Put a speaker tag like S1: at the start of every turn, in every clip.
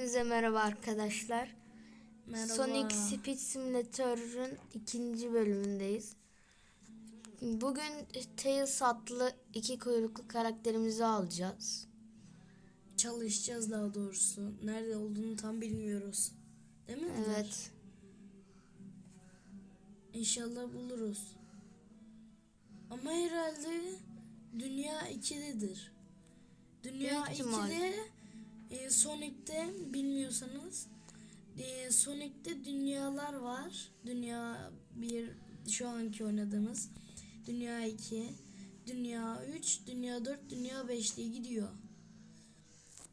S1: Hepinize merhaba arkadaşlar.
S2: Merhaba.
S1: Sonic Speed Simulator'ın ikinci bölümündeyiz. Bugün Tails adlı iki kuyruklu karakterimizi alacağız.
S2: Çalışacağız daha doğrusu. Nerede olduğunu tam bilmiyoruz. Değil mi?
S1: Evet.
S2: İnşallah buluruz. Ama herhalde Dünya 2'dedir. Dünya
S1: Büyük ihtimal.
S2: 2'de e, Sonic'te bilmiyorsanız e, Sonic'te dünyalar var. Dünya 1 şu anki oynadığımız. Dünya 2, Dünya 3, Dünya 4, Dünya 5 diye gidiyor.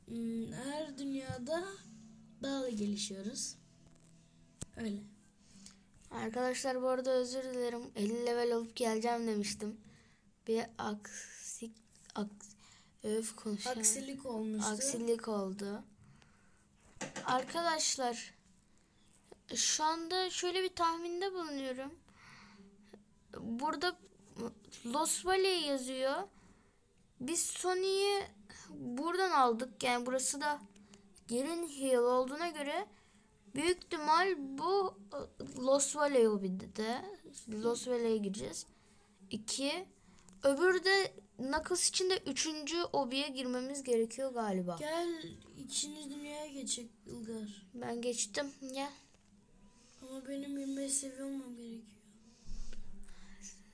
S2: Hmm, Her dünyada daha da gelişiyoruz. Öyle.
S1: Arkadaşlar bu arada özür dilerim. 50 level olup geleceğim demiştim. Bir aksik aks, öf konuşamam.
S2: Aksilik olmuştu.
S1: aksilik oldu. Arkadaşlar şu anda şöyle bir tahminde bulunuyorum. Burada Los Valley yazıyor. Biz Sony'yi buradan aldık. Yani burası da Green Hill olduğuna göre büyük ihtimal bu Los Valley Hobby'de. Los Valley'e gireceğiz. İki. Öbürü de Knuckles için de üçüncü obiye girmemiz gerekiyor galiba.
S2: Gel ikinci dünyaya geçecek Ilgar.
S1: Ben geçtim. Gel.
S2: Ama benim 25 seviye olmam gerekiyor.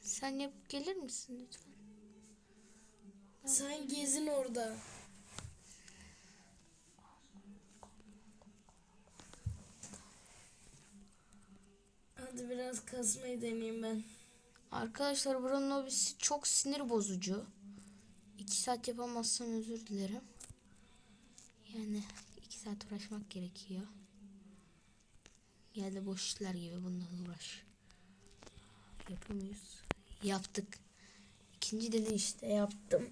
S1: Sen yapıp gelir misin lütfen?
S2: Sen gezin orada. Hadi biraz kasmayı deneyeyim ben.
S1: Arkadaşlar buranın hobisi çok sinir bozucu. İki saat yapamazsam özür dilerim. Yani iki saat uğraşmak gerekiyor. De boş işler gibi bundan uğraş. Yapamıyoruz. Yaptık. İkinci de işte yaptım.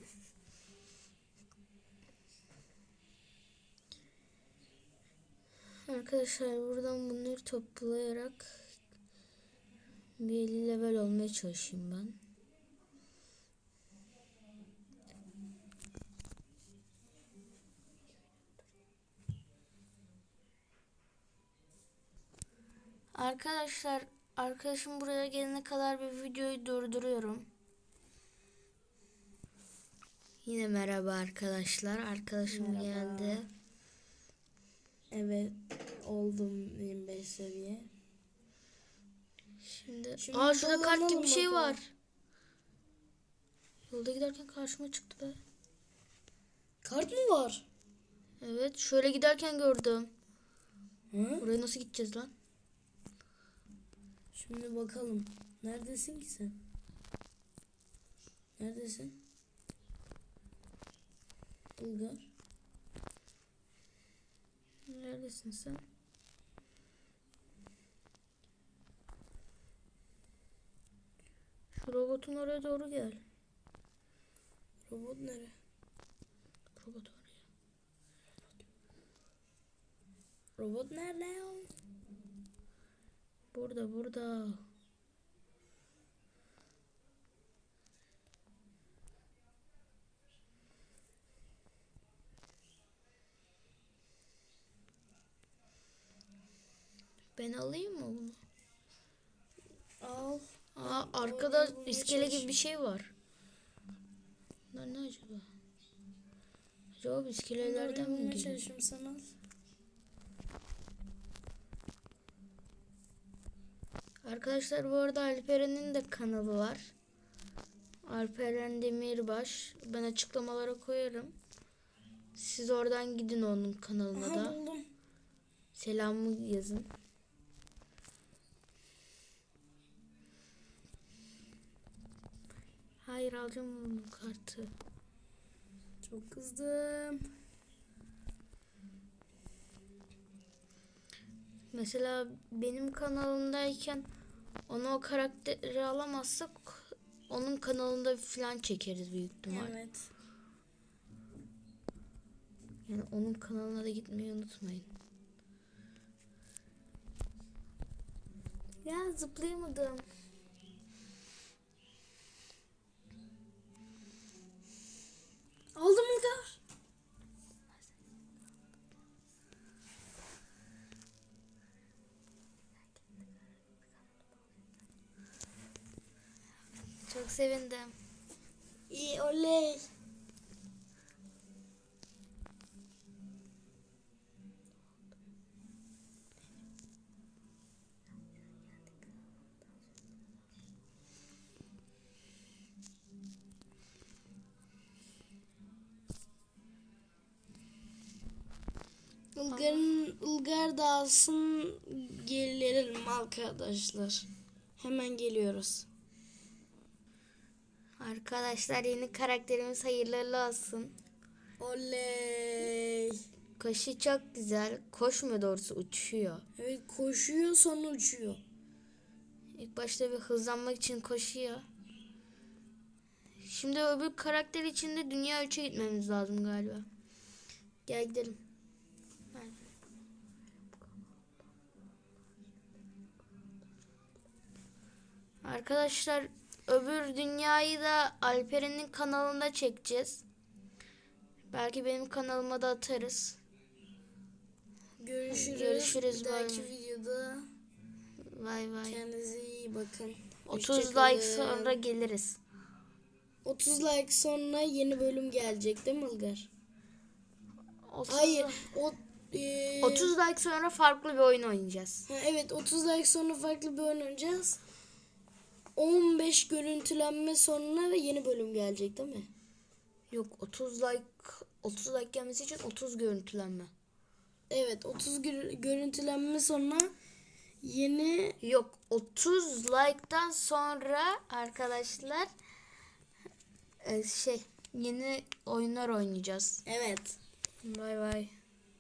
S1: Arkadaşlar buradan bunları toplayarak bir 50 level olmaya çalışayım ben. Arkadaşlar arkadaşım buraya gelene kadar bir videoyu durduruyorum. Yine merhaba arkadaşlar. Arkadaşım
S2: Merhaba.
S1: geldi.
S2: Evet oldum 25 seviye.
S1: Şimdi,
S2: Şimdi
S1: aa şurada kart gibi bir şey
S2: bakalım.
S1: var. Yolda giderken karşıma çıktı be.
S2: Kart mı var?
S1: Evet şöyle giderken gördüm.
S2: Hı?
S1: Buraya nasıl gideceğiz lan?
S2: Şimdi bakalım. Neredesin ki sen? Neredesin? Ilgar.
S1: Neredesin sen? Şu robotun oraya doğru gel.
S2: Robot nere?
S1: Robot oraya.
S2: Robot nerede?
S1: Burada burada. Ben alayım mı bunu?
S2: Al.
S1: Aa arkada iskele gibi bir şey var. Bunlar ne acaba? Acaba iskelelerden mi geliyor?
S2: sana.
S1: Arkadaşlar bu arada Alperen'in de kanalı var. Alperen Demirbaş. Ben açıklamalara koyarım. Siz oradan gidin onun kanalına
S2: Aha
S1: da.
S2: buldum.
S1: Selamı yazın. Hayır alacağım onun kartı.
S2: Çok kızdım.
S1: Mesela benim kanalımdayken onu o karakteri alamazsak onun kanalında falan çekeriz büyük ihtimal.
S2: Evet.
S1: Yani onun kanalına da gitmeyi unutmayın. Ya zıplayamadım. Sevindim.
S2: İyi oley. Ilgar'ın Ilgar da alsın gelelim arkadaşlar. Hemen geliyoruz.
S1: Arkadaşlar yeni karakterimiz hayırlı olsun.
S2: Oley.
S1: Kaşı çok güzel. Koşmuyor doğrusu uçuyor.
S2: Evet koşuyor sonra uçuyor.
S1: İlk başta bir hızlanmak için koşuyor. Şimdi öbür karakter için de dünya 3'e gitmemiz lazım galiba. Gel gidelim. Arkadaşlar öbür dünyayı da Alperen'in kanalında çekeceğiz. Belki benim kanalıma da atarız.
S2: Görüşürüz.
S1: Görüşürüz,
S2: Bir dahaki videoda
S1: Vay vay.
S2: kendinize iyi bakın.
S1: 30
S2: Hoşça
S1: like sonra geliriz.
S2: 30 like sonra yeni bölüm gelecek değil mi Ilgar?
S1: 30
S2: Hayır. O, e,
S1: 30 like sonra farklı bir oyun oynayacağız.
S2: Ha, evet 30 like sonra farklı bir oyun oynayacağız. 15 görüntülenme sonra yeni bölüm gelecek değil mi?
S1: Yok 30 like 30 like gelmesi için 30 görüntülenme.
S2: Evet 30 gör- görüntülenme sonra yeni
S1: Yok 30 like'tan sonra arkadaşlar e, şey yeni oyunlar oynayacağız.
S2: evet
S1: Bay bay.